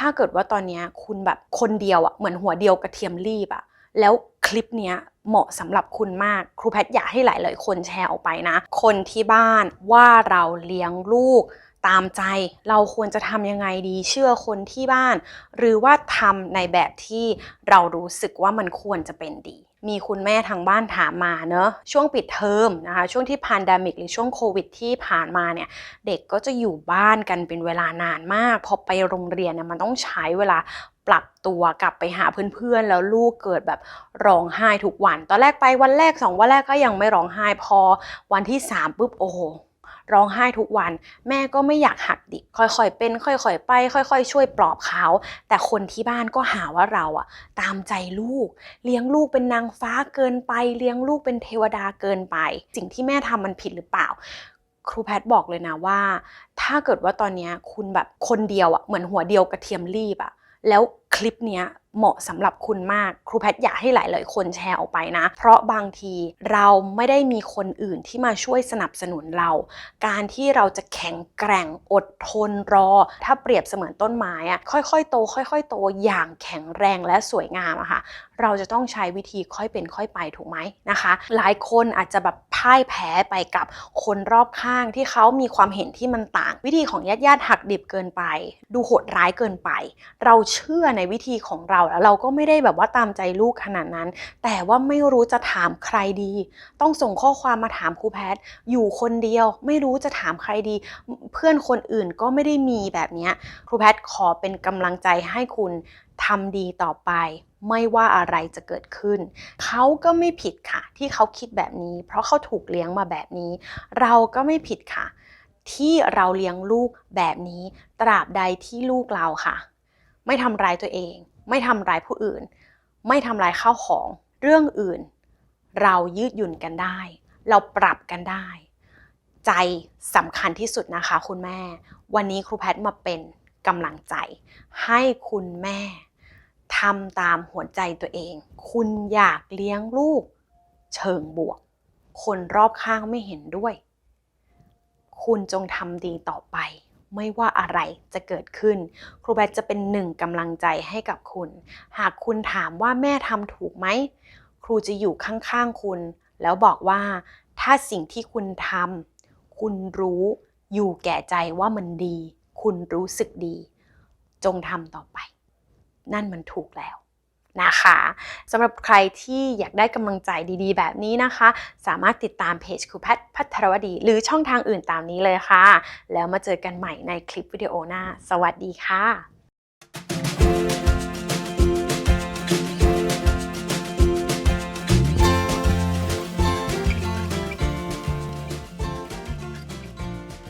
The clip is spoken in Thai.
ถ้าเกิดว่าตอนนี้คุณแบบคนเดียวอะเหมือนหัวเดียวกระเทียมรีบอะแล้วคลิปเนี้ยเหมาะสำหรับคุณมากครูแพทย์อยากให้หลายๆคนแชร์ออกไปนะ คนที่บ้านว่าเราเลี้ยงลูก ตามใจเราควรจะทำยังไงดี เชื่อคนที่บ้าน หรือว่าทำในแบบที่เรารู้สึกว่ามันควรจะเป็นดี มีคุณแม่ทางบ้านถามมาเนอะช่วงปิดเทอมนะคะ ช่วงที่พันดามิกหรือช่วงโควิดที่ผ่านมาเนี่ย เด็กก็จะอยู่บ้านกันเป็นเวลานานมาก พอไปโรงเรียนเนี่ยมันต้องใช้เวลาปรับตัวกลับไปหาเพื่อนๆ แล้วลูกเกิดแบบร้องไห้ทุกวัน ตอนแรกไปวันแรกสองวันแรกก็ยังไม่ร้องไห้พอวันที่สามปุ๊บโอ้โห ร้องไห้ทุกวัน แม่ก็ไม่อยากหักดิบค่อยๆเป็น ค่อยๆไป ค่อย ๆ ช่วยปลอบเขา แต่คนที่บ้านก็หาว่าเราอะตามใจลูก เลี้ยงลูกเป็นนางฟ้าเกินไป เลี้ยงลูกเป็นเทวดาเกินไป สิ่งที่แม่ทำมันผิดหรือเปล่า ครูแพทย์บอกเลยนะว่า ถ้าเกิดว่าตอนนี้คุณแบบคนเดียวอะเหมือนหัวเดียวกระเทียมรีบอะ แล้วคลิปเนี้ยเหมาะสำหรับคุณมากครูแพทย์อยากให้หลายๆคนแชร์ออกไปนะ เพราะบางทีเราไม่ได้มีคนอื่นที่มาช่วยสนับสนุนเรา การที่เราจะแข็งแกร่งอดทนรอ ถ้าเปรียบเสมือนต้นไม้อะค่อยๆ โต ค่อย ๆ โตอย่างแข็งแรงและสวยงามอะค่ะ เราจะต้องใช้วิธีค่อยเป็นค่อยไปถูกไหมนะคะ หลายคนอาจจะแบบ พ่ายแพ้ไปกับคนรอบข้างที่เขามีความเห็นที่มันต่าง วิธีของญาติญาติๆหักดิบเกินไป ดูโหดร้ายเกินไป เราเชื่อในวิธีของเราแล้วเราก็ไม่ได้แบบว่าตามใจลูกขนาดนั้น แต่ว่าไม่รู้จะถามใครดี ต้องส่งข้อความมาถามครูแพทย์อยู่คนเดียว ไม่รู้จะถามใครดี เพื่อนคนอื่นก็ไม่ได้มีแบบนี้ครูแพทย์ขอเป็นกำลังใจให้คุณทำดีต่อไป ไม่ว่าอะไรจะเกิดขึ้น เขาก็ไม่ผิดค่ะ ที่เขาคิดแบบนี้ เพราะเขาถูกเลี้ยงมาแบบนี้ เราก็ไม่ผิดค่ะ ที่เราเลี้ยงลูกแบบนี้ ตราบใดที่ลูกเราค่ะ ไม่ทำร้ายตัวเอง ไม่ทำร้ายผู้อื่น ไม่ทำร้ายข้าวของ เรื่องอื่น เรายืดหยุ่นกันได้ เราปรับกันได้ ใจสำคัญที่สุดนะคะ คุณแม่ วันนี้ครูแพทย์มาเป็นกำลังใจ ให้คุณแม่ ทำตามหัวใจตัวเอง คุณอยากเลี้ยงลูก เชิงบวก คนรอบข้างไม่เห็นด้วย คุณจงทำดีต่อไป ไม่ว่าอะไรจะเกิดขึ้น ครูแบทจะเป็นหนึ่งกำลังใจให้กับคุณ หากคุณถามว่าแม่ทำถูกไหม ครูจะอยู่ข้างๆคุณ แล้วบอกว่าถ้าสิ่งที่คุณทำคุณรู้อยู่แก่ใจว่ามันดี คุณรู้สึกดี จงทำต่อไป นั่นมันถูกแล้วนะคะสำหรับใครที่อยากได้กำลังใจดีๆ แบบนี้นะคะ สามารถติดตามเพจครูแพทพัทรวดี หรือช่องทางอื่นตามนี้เลยค่ะ แล้วมาเจอกันใหม่ในคลิปวิดีโอหน้า สวัสดีค่ะ